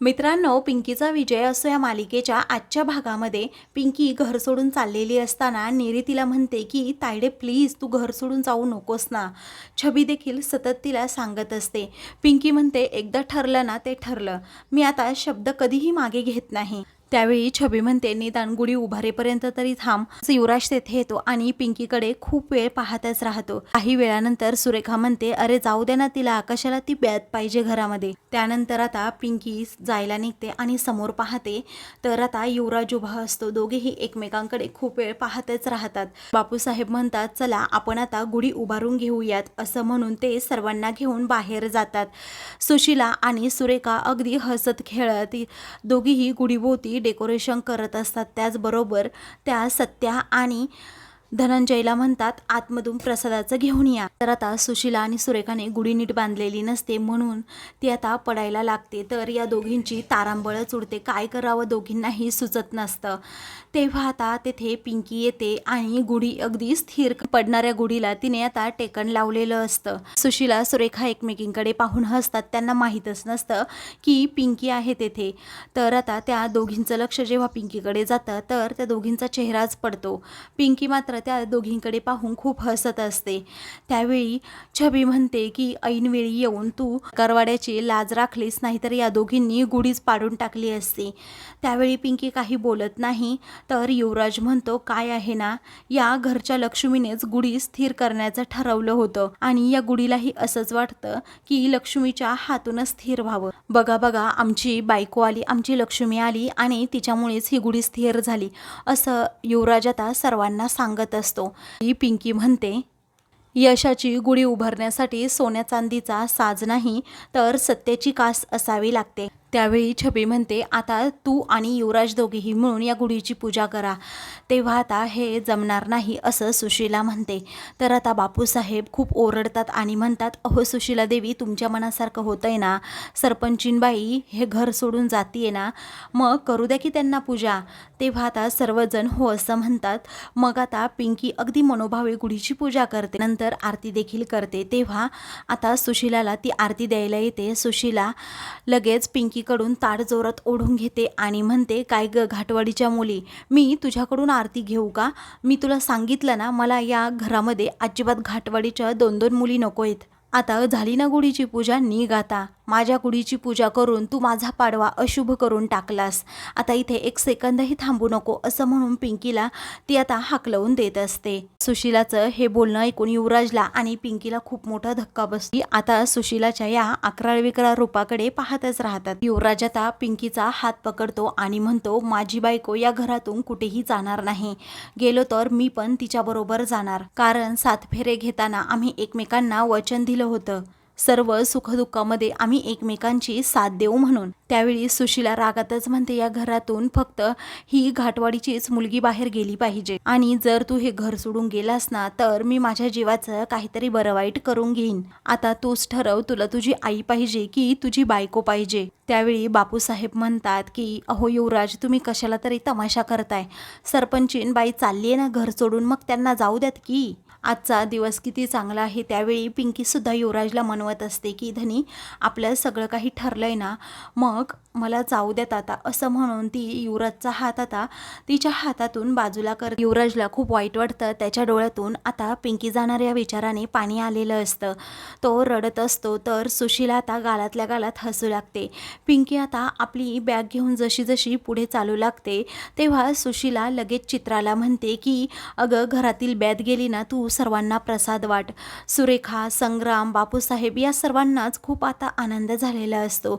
मित्रांनो पिंकीचा विजय असो या मालिकेच्या आजच्या भागामध्ये पिंकी घर सोडून चाललेली असताना नेरी तिला म्हणते की तायडे प्लीज तू घर सोडून जाऊ नकोस ना. छबी देखील सतत तिला सांगत असते. पिंकी म्हणते एकदा ठरलं ना ते ठरलं. मी आता शब्द कधीही मागे घेत नाही. त्यावेळी छबी म्हणते निदान गुढी उभारेपर्यंत तरी थांब. युवराज तेथे येतो आणि पिंकीकडे खूप वेळ पाहतच राहतो. काही वेळानंतर सुरेखा म्हणते अरे जाऊ दे ना तिला आकाशाला ती ब्यात पाहिजे घरामध्ये. त्यानंतर आता पिंकी जायला निघते आणि समोर पाहते तर आता युवराज उभा असतो. दोघेही एकमेकांकडे खूप वेळ पाहतच राहतात. बापूसाहेब म्हणतात चला आपण आता गुढी उभारून घेऊयात. असं म्हणून ते सर्वांना घेऊन बाहेर जातात. सुशिला आणि सुरेखा अगदी हसत खेळत दोघीही गुढीभोवती डेकोरेशन करत असतात. त्याचबरोबर त्या सत्या आणि धनंजयला म्हणतात आतमधून प्रसादाचं घेऊन या. तर आता सुशिला आणि सुरेखाने गुढी नीट बांधलेली नसते म्हणून ती आता पडायला लागते. तर या दोघींची तारांबळच उडते काय करावं दोघींनाही सुचत नसतं. तेव्हा आता तेथे पिंकी येते आणि गुढी अगदी स्थिर पडणाऱ्या गुढीला तिने आता टेकन लावलेलं असतं. सुशिला सुरेखा एकमेकींकडे पाहून हसतात. त्यांना माहीतच नसतं की पिंकी आहे तेथे. तर आता त्या दोघींचं लक्ष जेव्हा पिंकीकडे जातं तर त्या दोघींचा चेहराच पडतो. पिंकी मात्र त्या दोघींकडे पाहून खूप हसत असते. त्यावेळी छबी म्हणते की ऐनवेळी येऊन तू करवाड्याची लाज राखलीस नाहीतर या दोघींनी गुढीच पाडून टाकली असती त्यावेळी पिंकी काही बोलत नाही. तर युवराज म्हणतो काय आहे ना या घरच्या लक्ष्मीनेच गुढी स्थिर करण्याचं ठरवलं होतं. आणि या गुढीलाही असंच वाटतं की लक्ष्मीच्या हातूनच स्थिर व्हावं. बघा बघा आमची बायको आली आमची लक्ष्मी आली आणि तिच्यामुळेच ही गुढी स्थिर झाली. असं युवराज आता सर्वांना सांगत असतो. ही पिंकी म्हणते यशाची गुढी उभारण्यासाठी सोन्या चांदीचा साज नाही तर सत्याची कास असावी लागते. त्यावेळी छबी म्हणते आता तू आणि युवराज दोघेही मिळून या गुढीची पूजा करा. तेव्हा आता हे जमणार नाही असं सुशीला म्हणते. तर आता बापूसाहेब खूप ओरडतात आणि म्हणतात अहो सुशीला देवी तुमच्या मनासारखं होतंय ना. सरपंचीनबाई हे घर सोडून जातीये ना. मग करू द्या की त्यांना पूजा. तेव्हा आता सर्वजण हो असं म्हणतात. मग आता पिंकी अगदी मनोभावे गुढीची पूजा करते. नंतर आरती देखील करते. तेव्हा आता सुशीलाला ती आरती द्यायला येते. सुशीला लगेच पिंकी एकीकडून ताड जोरात ओढून घेते आणि म्हणते काय ग घाटवाडीच्या मुली मी तुझ्याकडून आरती घेऊ का? मी तुला सांगितलं ना मला या घरामध्ये अजिबात घाटवाडीच्या दोन दोन मुली नको आहेत. आता झाली ना गुढीची पूजा निघ आता. माझ्या गुढीची पूजा करून तू माझा पाडवा अशुभ करून टाकलास. आता इथे एक सेकंदही थांबू नको असं म्हणून पिंकीला ती आता हाकलवून देत असते. सुशिलाचं हे बोलणं ऐकून युवराजला आणि पिंकीला खूप मोठा धक्का बसली आता सुशिलाच्या या अकरा विकरा रूपाकडे पाहतच राहतात. युवराज आता पिंकीचा हात पकडतो आणि म्हणतो माझी बायको या घरातून कुठेही जाणार नाही. गेलो तर मी पण तिच्याबरोबर जाणार. कारण सात फेरे घेताना आम्ही एकमेकांना वचन दिले होतं. सर्व सुखदुःखामध्ये आम्ही एकमेकांची साथ देऊ म्हणून. त्यावेळी सुशीला रागातच म्हणते या घरातून फक्त ही घाटवाडीचीच मुलगी बाहेर गेली पाहिजे. आणि जर तू हे घर सोडून गेलास ना तर मी माझ्या जीवाचं काहीतरी बरं वाईट करून घेईन. आता तूच ठरव तुला तुझी आई पाहिजे की तुझी बायको पाहिजे. त्यावेळी बापूसाहेब म्हणतात की अहो युवराज तुम्ही कशाला तरी तमाशा करताय. सरपंचीन बाई चालली आहे ना घर सोडून मग त्यांना जाऊ द्यात की? आजचा दिवस किती चांगला आहे त्यावेळी पिंकीसुद्धा युवराजला म्हणवत असते की धनी आपलं सगळं काही ठरलं आहे ना मग मला जाऊ देत आता. असं म्हणून ती युवराजचा हात आता तिच्या हातातून बाजूला कर युवराजला खूप वाईट वाटतं. त्याच्या डोळ्यातून आता पिंकी जाणाऱ्या विचाराने पाणी आलेलं असतं. तो रडत असतो तर सुशीला आता गालातल्या गालात हसू लागते. पिंकी आता आपली बॅग घेऊन जशी जशी पुढे चालू लागते तेव्हा सुशीला लगेच चित्राला म्हणते की अगं घरातील बॅग गेली ना तू सर्वांना प्रसाद वाट. सुरेखा संग्राम बापूसाहेब या सर्वांनाच खूप आता आनंद झालेला असतो.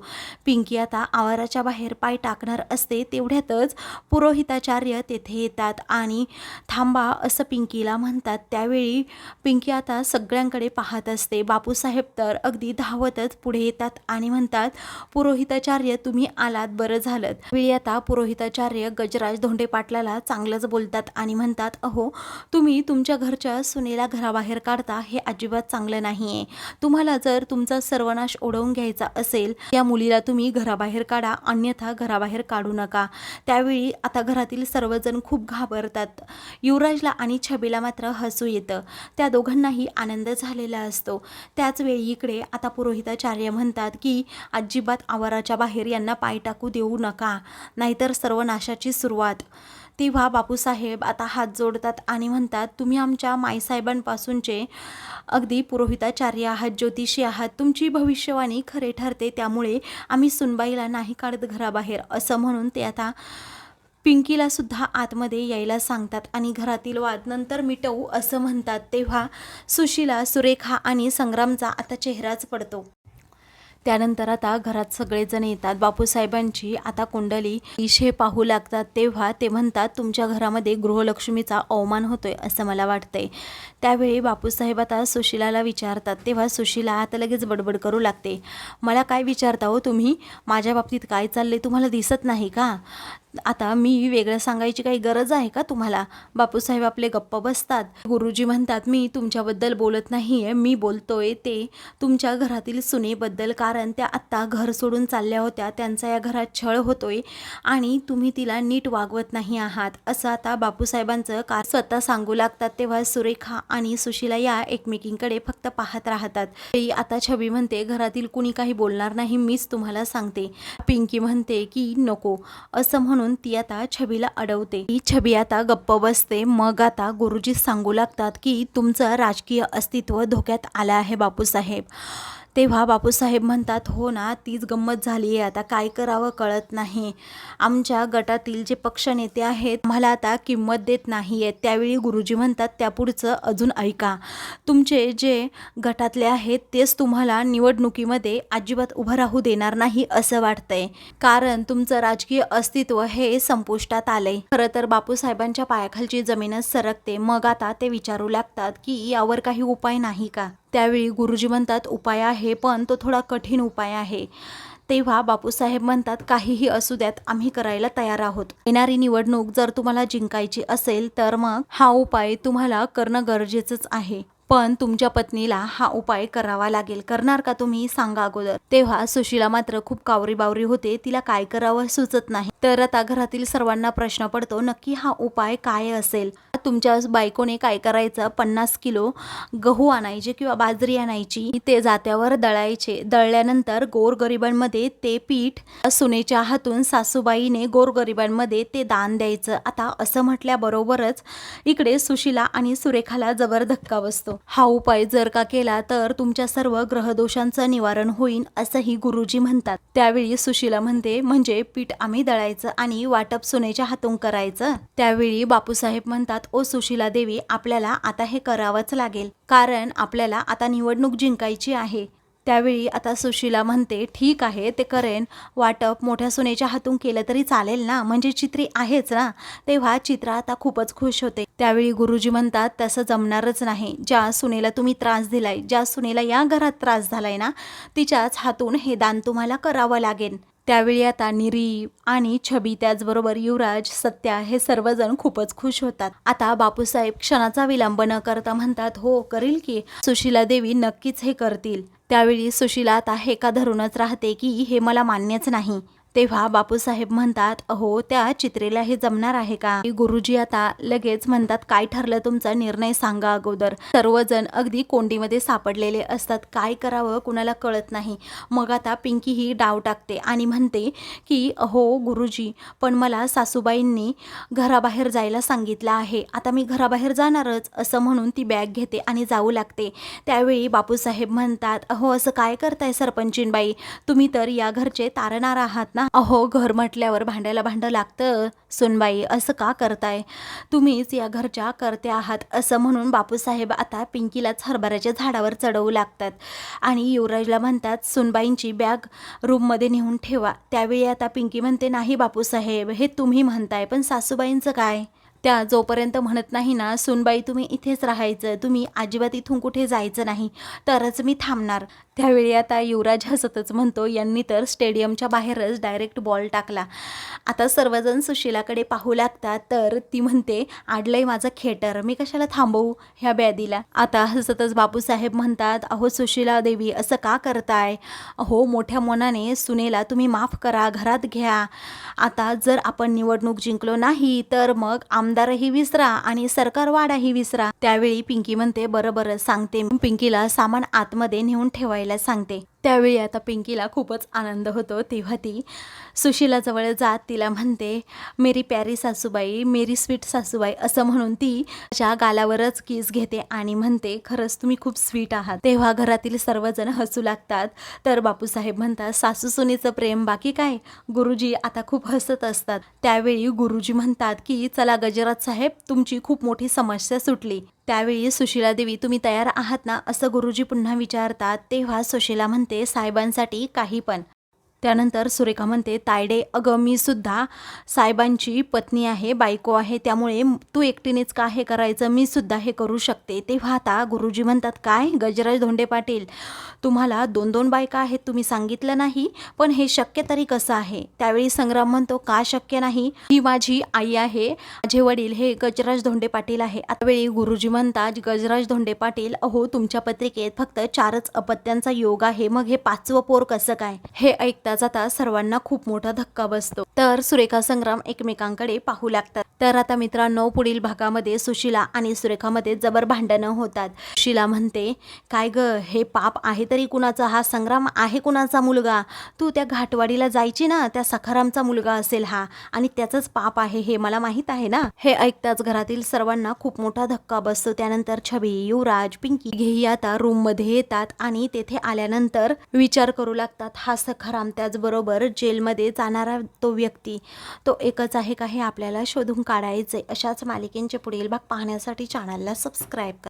पिंकी आता आवाराच्या बाहेर पाय टाकणार असते तेवढ्यातच पुरोहिताचार्य तेथे येतात आणि थांबा असं पिंकीला म्हणतात. त्यावेळी पिंकी आता सगळ्यांकडे पाहत असते. बापूसाहेब तर अगदी धावतच पुढे येतात आणि म्हणतात पुरोहिताचार्य तुम्ही आलात बरं झालं. वेळी आता पुरोहिताचार्य गजराज धोंडे पाटलाला चांगलंच बोलतात आणि म्हणतात अहो तुम्ही तुमच्या घरच्या सुनेला घराबाहेर काढता हे अजिबात चांगलं नाही आहे तुम्हाला जर तुमचा सर्वनाश ओढवून घ्यायचा असेल या मुलीला तुम्ही घराबाहेर काढा अन्यथा घराबाहेर काढू नका. त्यावेळी आता घरातील सर्वजण खूप घाबरतात. युवराजला आणि छबीला मात्र हसू येतं. त्या दोघांनाही आनंद झालेला असतो. त्याच वेळी इकडे आता पुरोहिताचार्य म्हणतात की अजिबात आवाराच्या बाहेर यांना पाय टाकू देऊ नका. नाहीतर सर्वनाशाची सुरुवात. तेव्हा बापूसाहेब आता हात जोडतात आणि म्हणतात तुम्ही आमच्या माईसाहेबांपासूनचे अगदी पुरोहिताचार्य आहात ज्योतिषी आहात. तुमची भविष्यवाणी खरे ठरते त्यामुळे आम्ही सुनबाईला नाही काढत घराबाहेर. असं म्हणून ते आता पिंकीला सुद्धा आतमध्ये यायला सांगतात आणि घरातील वाद नंतर मिटवू असं म्हणतात. तेव्हा सुशीला सुरेखा आणि संग्रामचा आता चेहराच पडतो. त्यानंतर आता घरात सगळेजण येतात. बापूसाहेबांची आता कुंडली इशे पाहू लागतात. तेव्हा ते म्हणतात तुमच्या घरामध्ये गृहलक्ष्मीचा अवमान होतोय असं मला वाटतंय. त्यावेळी बापूसाहेब आता सुशिलाला विचारतात. तेव्हा सुशिला आता लगेच बडबड करू लागते. मला काय विचारता हो तुम्ही? माझ्या बाबतीत काय चालले तुम्हाला दिसत नाही का? आता मी वेगळं सांगायची काही गरज आहे का तुम्हाला? बापूसाहेब आपले गप्प बसतात. गुरुजी म्हणतात मी तुमच्याबद्दल बोलत नाही आहे मी बोलतोय ते तुमच्या घरातील सुनेबद्दल. कारण त्या आत्ता घर सोडून चालल्या होत्या त्यांचा या घरात छळ होतोय आणि तुम्ही तिला नीट वागवत नाही आहात. असं आता बापूसाहेबांचं कार स्वतः सांगू लागतात तेव्हा सुरेखा आणि सुशीला या एकमेकींकडे फक्त पाहत राहतात. ते आता छबी म्हणते घरातील कुणी काही बोलणार नाही मीच तुम्हाला सांगते. पिंकी म्हणते की नको. असं म्हणून म्हणून ती आता छबीला अडवते. ही छबी आता गप्प बसते. मग आता गुरुजी सांगू लागतात की तुमचं राजकीय अस्तित्व धोक्यात आलं आहे बापूसाहेब. तेव्हा बापूसाहेब म्हणतात हो ना तीच गंमत झाली आहे. आता काय करावं कळत नाही. आमच्या गटातील जे पक्षनेते आहेत मला आता किंमत देत नाही आहेत त्यावेळी गुरुजी म्हणतात त्यापुढचं अजून ऐका. तुमचे जे गटातले आहेत तेच तुम्हाला निवडणुकीमध्ये अजिबात उभं राहू देणार नाही असं वाटतंय. कारण तुमचं राजकीय अस्तित्व हे संपुष्टात आलंय. खरं तर बापूसाहेबांच्या पायाखालची जमीनच सरकते. मग आता ते विचारू लागतात की यावर काही उपाय नाही का? त्यावेळी गुरुजी म्हणतात उपाय आहे पण तो थोडा कठीण उपाय आहे. तेव्हा बापूसाहेब म्हणतात काहीही असू द्यात आम्ही करायला तयार आहोत. येणारी निवडणूक जर तुम्हाला जिंकायची असेल तर मग हा उपाय तुम्हाला करणं गरजेचंच आहे. पण तुमच्या पत्नीला हा उपाय करावा लागेल. करणार का तुम्ही सांगा अगोदर. तेव्हा सुशीला मात्र खूप कावरी बावरी होते. तिला काय करावं सुचत नाही. तर आता घरातील सर्वांना प्रश्न पडतो नक्की हा उपाय काय असेल? तुमच्या बायकोने काय करायचं? पन्नास किलो गहू आणायचे किंवा बाजरी आणायची. ते जात्यावर दळायचे. दळल्यानंतर गोरगरिबांमध्ये ते पीठ सुनेच्या हातून सासूबाईने गोरगरिबांमध्ये ते दान द्यायचं. आता असं म्हटल्याबरोबरच इकडे सुशीला आणि सुरेखाला जबर धक्का बसतो. हा उपाय जर का केला तर तुमच्या सर्व ग्रहदोषांचं निवारण होईल असंही गुरुजी म्हणतात. त्यावेळी सुशीला म्हणते म्हणजे पीठ आम्ही दळायचं आणि वाटप सुनेच्या हातून करायचं? त्यावेळी बापूसाहेब म्हणतात ओ सुशीला देवी आपल्याला आता हे करावंच लागेल. कारण आपल्याला आता निवडणूक जिंकायची आहे. त्यावेळी आता सुशीला म्हणते ठीक आहे ते करेन. वाटप मोठ्या सुनेच्या हातून केलं तरी चालेल ना? म्हणजे चित्री आहेच ना? तेव्हा चित्रा आता खूपच खुश होते. त्यावेळी गुरुजी म्हणतात तसं जमणारच नाही. ज्या सुनेला तुम्ही त्रास दिलाय ज्या सुनेला या घरात त्रास झालाय ना तिच्याच हातून हे दान तुम्हाला करावं लागेल. त्यावेळी आता निरी आणि छबी त्याचबरोबर युवराज सत्या हे सर्वजण खूपच खुश होतात. आता बापूसाहेब क्षणाचा विलंब न करता म्हणतात हो करील की. सुशीला देवी नक्कीच हे करतील. त्यावेळी सुशीला आता हे का धरूनच राहते की हे मला मान्यच नाही. तेव्हा बापूसाहेब म्हणतात अहो त्या चित्रेला हे जमणार आहे का? गुरुजी आता लगेच म्हणतात काय ठरलं तुमचा निर्णय सांगा अगोदर. सर्वजण अगदी कोंडीमध्ये सापडलेले असतात. काय करावं कुणाला कळत नाही. मग आता पिंकी ही डाव टाकते आणि म्हणते की अहो गुरुजी पण मला सासूबाईंनी घराबाहेर जायला सांगितलं आहे. आता मी घराबाहेर जाणारच. असं म्हणून ती बॅग घेते आणि जाऊ लागते. त्यावेळी बापूसाहेब म्हणतात अहो असं काय करताय सरपंचीनबाई तुम्ही तर या घरचे तारणार आहात ना? अहो घर म्हटल्यावर भांड्याला भांडं लागतं. सुनबाई असं का करताय? तुम्हीच या घरच्या करते आहात असं म्हणून बापूसाहेब आता पिंकीलाच हरभऱ्याच्या झाडावर चढवू लागतात. आणि युवराजला म्हणतात सुनबाईंची बॅग रूममध्ये नेऊन ठेवा. त्यावेळी आता पिंकी म्हणते नाही बापूसाहेब हे तुम्ही म्हणताय पण सासूबाईंचं काय? त्या जोपर्यंत म्हणत नाही ना सुनबाई तुम्ही इथेच राहायचं. तुम्ही अजिबात इथून कुठे जायचं नाही. तरच मी थांबणार. त्यावेळी आता युवराज हसतच म्हणतो यांनी तर स्टेडियमच्या बाहेरच डायरेक्ट बॉल टाकला. आता सर्वजण सुशिलाकडे पाहू लागतात. तर ती म्हणते आडलंय माझं खेटर मी कशाला थांबवू ह्या ब्यादीला? आता हसतच बापूसाहेब म्हणतात अहो सुशिला देवी असं का करताय? अहो मोठ्या मनाने सुनेला तुम्ही माफ करा घरात घ्या. आता जर आपण निवडणूक जिंकलो नाही तर मग आमदारही विसरा आणि सरकार वाडाही विसरा. त्यावेळी पिंकी म्हणते बरं बरं सांगते. पिंकीला सामान आतमध्ये नेऊन ठेवायला सांगते. त्यावेळी आता पिंकीला खूपच आनंद होतो तेव्हा ती सुशिलाजवळ जात तिला म्हणते मेरी प्यारी सासूबाई मेरी स्वीट सासूबाई असं म्हणून ती ज्या गालावरच किस घेते आणि म्हणते खरंच तुम्ही खूप स्वीट आहात. तेव्हा घरातील सर्वजण हसू लागतात. तर बापूसाहेब म्हणतात सासू सुनीचं प्रेम बाकी काय? गुरुजी आता खूप हसत असतात. त्यावेळी गुरुजी म्हणतात की चला गजराज साहेब तुमची खूप मोठी समस्या सुटली. त्यावेळी सुशीला देवी तुम्ही तयार आहात ना? असं गुरुजी पुन्हा विचारतात तेव्हा सुशीला म्हणते साहेबांसाठी काही पण. त्यानंतर सुरेखा म्हणते तायडे अगं मी सुद्धा साहेबांची पत्नी आहे बायको आहे त्यामुळे तू एकटीनेच का हे करायचं? मी सुद्धा हे करू शकते. तेव्हा आता गुरुजी म्हणतात काय? गजराज धोंडे पाटील तुम्हाला दोन दोन बायका आहेत तुम्ही सांगितलं नाही पण हे शक्य तरी कसं आहे? त्यावेळी संग्राम म्हणतो का शक्य नाही? ही माझी आई आहे माझे वडील हे गजराज धोंडे पाटील आहे. आता वेळी गुरुजी म्हणतात गजराज धोंडे पाटील अहो तुमच्या पत्रिकेत फक्त चारच अपत्यांचा योग आहे मग हे पाचवं पोर कसं काय? हे ऐकता जाता सर्वांना खूप मोठा धक्का बसतो. तर सुरेखा संग्राम एकमेकांकडे पाहू लागतात. तर आता मित्रांनो पुढील भागामध्ये सुशिला आणि सुरेखामध्ये जबर भांडणं होतात. सुशिला म्हणते काय ग हे पाप आहे तरी कुणाचा? हा संग्राम आहे कुणाचा मुलगा? तू त्या घाटवाडीला जायची ना त्या सखारामचा मुलगा असेल हा. आणि त्याचंच पाप आहे हे मला माहीत आहे ना? हे ऐकताच घरातील सर्वांना खूप मोठा धक्का बसतो. त्यानंतर छबी युवराज पिंकी घेई आता रूममध्ये येतात आणि तेथे आल्यानंतर विचार करू लागतात हा सखाराम त्याचबरोबर जेलमध्ये जाणारा तो व्यक्ती तो एकच आहे का हे आपल्याला शोधून काढायचं आहे अशाच मालिकेंचे पुढील भाग पाहण्यासाठी चॅनलला सबस्क्राईब करा.